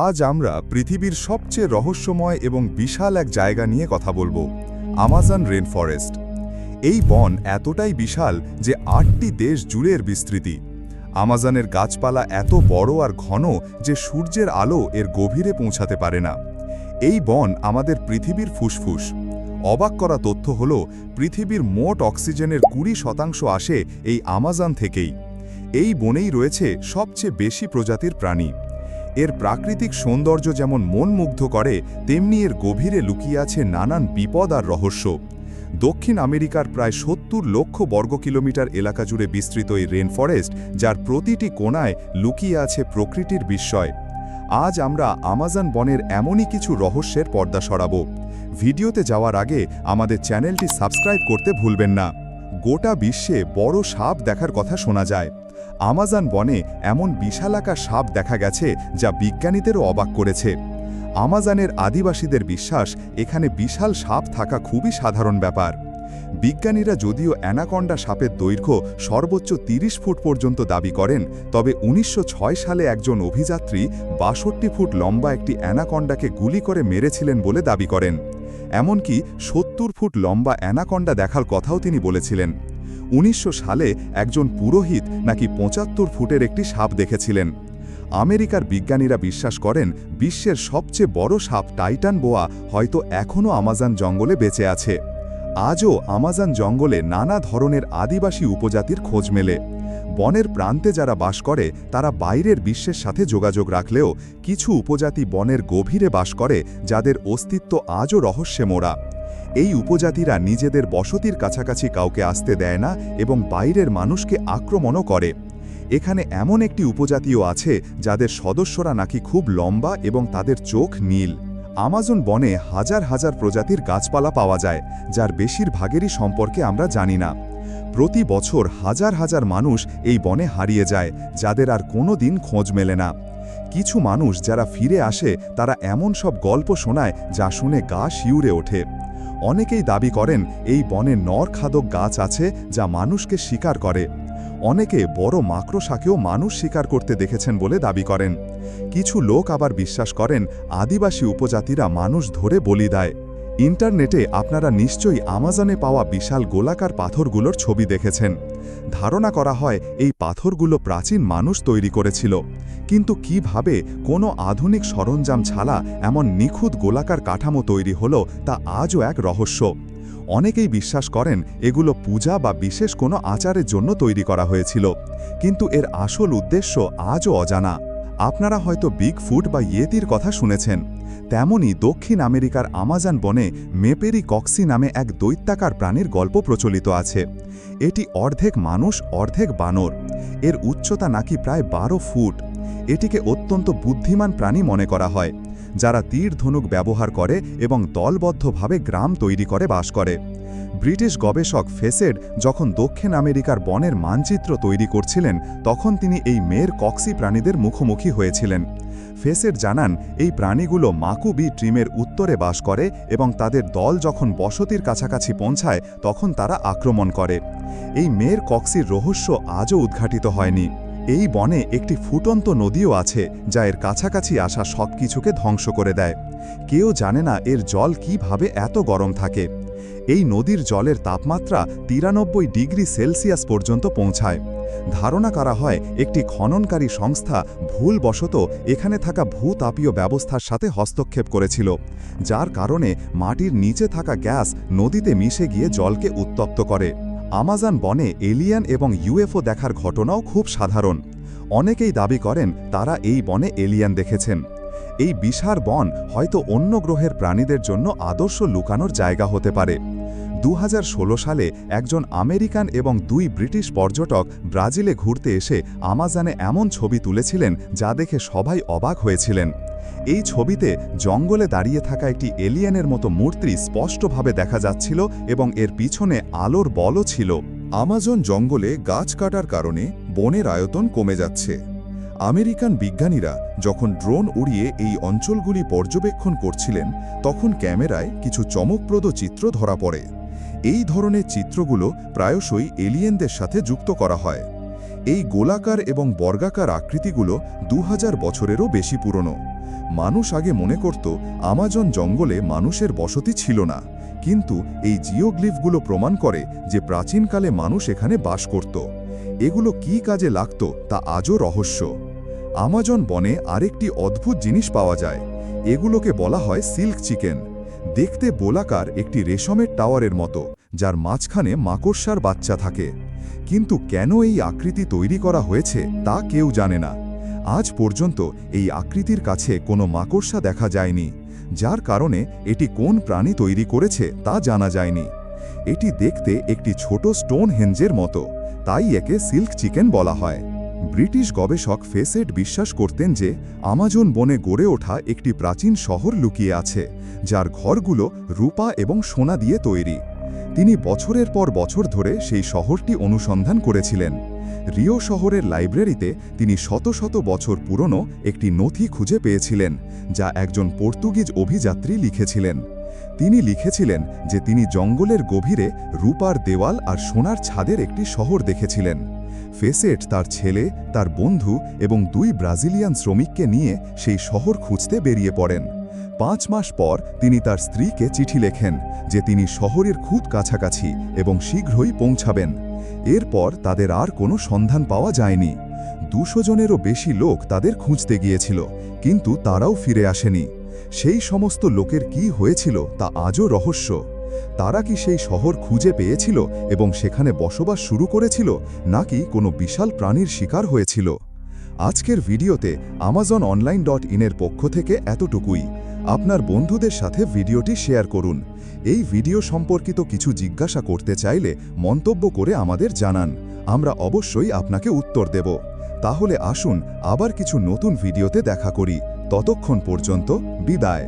আজ আমরা পৃথিবীর সবচেয়ে রহস্যময় এবং বিশাল এক জায়গা নিয়ে কথা বলব, আমাজন রেন ফরেস্ট। এই বন এতটাই বিশাল যে আটটি দেশ জুড়ে এর বিস্তৃতি। আমাজনের গাছপালা এত বড় আর ঘন যে সূর্যের আলো এর গভীরে পৌঁছাতে পারে না। এই বন আমাদের পৃথিবীর ফুসফুস। অবাক করা তথ্য হল, পৃথিবীর মোট অক্সিজেনের কুড়ি শতাংশ আসে এই আমাজন থেকেই। এই বনেই রয়েছে সবচেয়ে বেশি প্রজাতির প্রাণী। এর প্রাকৃতিক সৌন্দর্য যেমন মন মুগ্ধ করে, তেমনি এর গভীরে লুকিয়ে আছে নানান বিপদ আর রহস্য। দক্ষিণ আমেরিকার প্রায় সত্তর লক্ষ বর্গ কিলোমিটার এলাকা জুড়ে বিস্তৃত এই রেন ফরেস্ট যার প্রতিটি কোণায় লুকিয়ে আছে প্রকৃতির বিস্ময়। আজ আমরা আমাজন বনের এমনই কিছু রহস্যের পর্দা সরাব। ভিডিওতে যাওয়ার আগে আমাদের চ্যানেলটি সাবস্ক্রাইব করতে ভুলবেন না। গোটা বিশ্বে বড় সাপ দেখার কথা শোনা যায়। আমাজন বনে এমন বিশালাকার সাপ দেখা গেছে যা বিজ্ঞানীদেরও অবাক করেছে। আমাজানের আদিবাসীদের বিশ্বাস, এখানে বিশাল সাপ থাকা খুবই সাধারণ ব্যাপার। বিজ্ঞানীরা যদিও অ্যানাকন্ডা সাপের দৈর্ঘ্য সর্বোচ্চ ৩০ ফুট পর্যন্ত দাবি করেন, তবে উনিশশো ছয় সালে একজন অভিযাত্রী বাষট্টি ফুট লম্বা একটি অ্যানাকন্ডাকে গুলি করে মেরেছিলেন বলে দাবি করেন। এমনকি সত্তর ফুট লম্বা অ্যানাকন্ডা দেখার কথাও তিনি বলেছিলেন। উনিশশো সালে একজন পুরোহিত নাকি পঁচাত্তর ফুটের একটি সাপ দেখেছিলেন। আমেরিকার বিজ্ঞানীরা বিশ্বাস করেন, বিশ্বের সবচেয়ে বড় সাপ টাইটান বোয়া হয়তো এখনও আমাজন জঙ্গলে বেঁচে আছে। আজও আমাজন জঙ্গলে নানা ধরনের আদিবাসী উপজাতির খোঁজ মেলে। বনের প্রান্তে যারা বাস করে, তারা বাইরের বিশ্বের সাথে যোগাযোগ রাখলেও কিছু উপজাতি বনের গভীরে বাস করে, যাদের অস্তিত্ব আজও রহস্যে মোড়া এই উপজাতিরা নিজেদের বসতির কাছাকাছি কাউকে আসতে দেয় না এবং বাইরের মানুষকে আক্রমণও করে। এখানে এমন একটি উপজাতিও আছে যাদের সদস্যরা নাকি খুব লম্বা এবং তাদের চোখ নীল। আমাজন বনে হাজার হাজার প্রজাতির গাছপালা পাওয়া যায়, যার বেশিরভাগেরই সম্পর্কে আমরা জানি না। প্রতি বছর হাজার হাজার মানুষ এই বনে হারিয়ে যায়, যাদের আর কোনো দিন খোঁজ মেলে না। কিছু মানুষ যারা ফিরে আসে, তারা এমন সব গল্প শোনায় যা শুনে গা শিউরে ওঠে। অনেকেই দাবি করেন এই বনে নর খাদক গাছ আছে যা মানুষকে শিকার করে। অনেকে বড় মাকড়সাকেও মানুষ শিকার করতে দেখেছেন বলে দাবি করেন। কিছু লোক আবার বিশ্বাস করেন আদিবাসী উপজাতিরা মানুষ ধরে বলি দেয়। ইন্টারনেটে আপনারা নিশ্চয়ই আমাজনে পাওয়া বিশাল গোলাকার পাথরগুলোর ছবি দেখেছেন। ধারণা করা হয় এই পাথরগুলো প্রাচীন মানুষ তৈরি করেছিল। কিন্তু কীভাবে কোনো আধুনিক সরঞ্জাম ছাড়া এমন নিখুঁত গোলাকার কাঠামো তৈরি হলো তা আজও এক রহস্য। অনেকেই বিশ্বাস করেন এগুলো পূজা বা বিশেষ কোনো আচারের জন্য তৈরি করা হয়েছিল। কিন্তু এর আসল উদ্দেশ্য আজও অজানা। আপনারা হয়তো বিগ ফুট বা ইয়েতির কথা শুনেছেন। তেমনি দক্ষিণ আমেরিকার আমাজন বনে মেপেরি কক্সি নামে এক দৈত্যাকার প্রাণীর গল্প প্রচলিত আছে। এটি অর্ধেক মানুষ, অর্ধেক বানর। এর উচ্চতা নাকি প্রায় বারো ফুট। এটিকে অত্যন্ত বুদ্ধিমান প্রাণী মনে করা হয়, যারা তীর ধনুক ব্যবহার করে এবং দলবদ্ধভাবে গ্রাম তৈরি করে বাস করে। ব্রিটিশ গবেষক ফেসেড যখন দক্ষিণ আমেরিকার বনের মানচিত্র তৈরি করছিলেন, তখন তিনি এই মেয়ের কক্সি প্রাণীদের মুখোমুখি হয়েছিলেন। ফেসেড জানান, এই প্রাণীগুলো মাকুবি ট্রিমের উত্তরে বাস করে এবং তাদের দল যখন বসতির কাছাকাছি পৌঁছায়, তখন তারা আক্রমণ করে। এই মেয়ের কক্সির রহস্য আজও উদ্ঘাটিত হয়নি। এই বনে একটি ফুটন্ত নদীও আছে, যা এর কাছাকাছি আসা সব কিছুকে ধ্বংস করে দেয়। কেউ জানে না এর জল কীভাবে এত গরম থাকে। এই নদীর জলের তাপমাত্রা তিরানব্বই ডিগ্রি সেলসিয়াস পর্যন্ত পৌঁছায়। ধারণা করা হয় একটি খননকারী সংস্থা ভুলবশত এখানে থাকা ভূতাপীয় ব্যবস্থার সাথে হস্তক্ষেপ করেছিল, যার কারণে মাটির নিচে থাকা গ্যাস নদীতে মিশে গিয়ে জলকে উত্তপ্ত করে। আমাজন বনে এলিয়ান এবং ইউএফও দেখার ঘটনাও খুব সাধারণ। অনেকেই দাবি করেন, তারা এই বনে এলিয়ান দেখেছেন। এই বিশাল বন হয়তো অন্য গ্রহের প্রাণীদের জন্য আদর্শ লুকানোর জায়গা হতে পারে। দু হাজার ষোলো সালে একজন আমেরিকান এবং দুই ব্রিটিশ পর্যটক ব্রাজিলে ঘুরতে এসে আমাজনে এমন ছবি তুলেছিলেন যা দেখে সবাই অবাক হয়েছিলেন। এই ছবিতে জঙ্গলে দাঁড়িয়ে থাকা একটি এলিয়েনের মতো মূর্তি স্পষ্টভাবে দেখা যাচ্ছিল এবং এর পিছনে আলোর বলও ছিল। আমাজন জঙ্গলে গাছ কাটার কারণে বনের আয়তন কমে যাচ্ছে। আমেরিকান বিজ্ঞানীরা যখন ড্রোন উড়িয়ে এই অঞ্চলগুলি পর্যবেক্ষণ করছিলেন, তখন ক্যামেরায় কিছু চমকপ্রদ চিত্র ধরা পড়ে। এই ধরনের চিত্রগুলো প্রায়শই এলিয়েনদের সাথে যুক্ত করা হয়। এই গোলাকার এবং বর্গাকার আকৃতিগুলো দু হাজার বছরেরও বেশি পুরনো। মানুষ আগে মনে করত, আমাজন জঙ্গলে মানুষের বসতি ছিল না। কিন্তু এই জিওগ্লিফগুলো প্রমাণ করে যে প্রাচীনকালে মানুষ এখানে বাস করত। এগুলো কি কাজে লাগত তা আজও রহস্য। আমাজন বনে আরেকটি অদ্ভুত জিনিস পাওয়া যায়। এগুলোকে বলা হয় সিল্ক চিকেন। দেখতে বোলাকার একটি রেশমের টাওয়ারের মতো, যার মাঝখানে মাকড়সার বাচ্চা থাকে। কিন্তু কেন এই আকৃতি তৈরি করা হয়েছে তা কেউ জানে না। আজ পর্যন্ত এই আকৃতির কাছে কোনো মাকড়সা দেখা যায়নি, যার কারণে এটি কোন প্রাণী তৈরি করেছে তা জানা যায়নি। এটি দেখতে একটি ছোট স্টোন হেঞ্জের মতো, তাই একে সিল্ক চিকেন বলা হয়। ব্রিটিশ গবেষক ফেসেট বিশ্বাস করতেন যে আমাজন বনে গড়ে ওঠা একটি প্রাচীন শহর লুকিয়ে আছে, যার ঘরগুলো রূপা এবং সোনা দিয়ে তৈরি। তিনি বছরের পর বছর ধরে সেই শহরটি অনুসন্ধান করেছিলেন। রিও শহরের লাইব্রেরিতে তিনি শত শত বছর পুরনো একটি নথি খুঁজে পেয়েছিলেন, যা একজন পর্তুগিজ অভিযাত্রী লিখেছিলেন। তিনি লিখেছিলেন যে তিনি জঙ্গলের গভীরে রূপার দেওয়াল আর সোনার ছাদের একটি শহর দেখেছিলেন। ফেসেট তার ছেলে, তার বন্ধু এবং দুই ব্রাজিলিয়ান শ্রমিককে নিয়ে সেই শহর খুঁজতে বেরিয়ে পড়েন। পাঁচ মাস পর তিনি তার স্ত্রীকে চিঠি লেখেন যে তিনি শহরের খুব কাছাকাছি এবং শীঘ্রই পৌঁছাবেন। এরপর তাদের আর কোনো সন্ধান পাওয়া যায়নি। দুশো জনেরও বেশি লোক তাদের খুঁজতে গিয়েছিল, কিন্তু তারাও ফিরে আসেনি। সেই সমস্ত লোকের কি হয়েছিল তা আজও রহস্য। তারা কি সেই শহর খুঁজে পেয়েছিল এবং সেখানে বসবাস শুরু করেছিল, নাকি কোনো বিশাল প্রাণীর শিকার হয়েছিল? আজকের ভিডিওতে আমাজন অনলাইন ডট ইনের পক্ষ থেকে এতটুকুই। আপনার বন্ধুদের সাথে ভিডিওটি শেয়ার করুন। এই ভিডিও সম্পর্কিত কিছু জিজ্ঞাসা করতে চাইলে মন্তব্য করে আমাদের জানান। আমরা অবশ্যই আপনাকে উত্তর দেব। তাহলে আসুন আবার কিছু নতুন ভিডিওতে দেখা করি। ততক্ষণ পর্যন্ত বিদায়।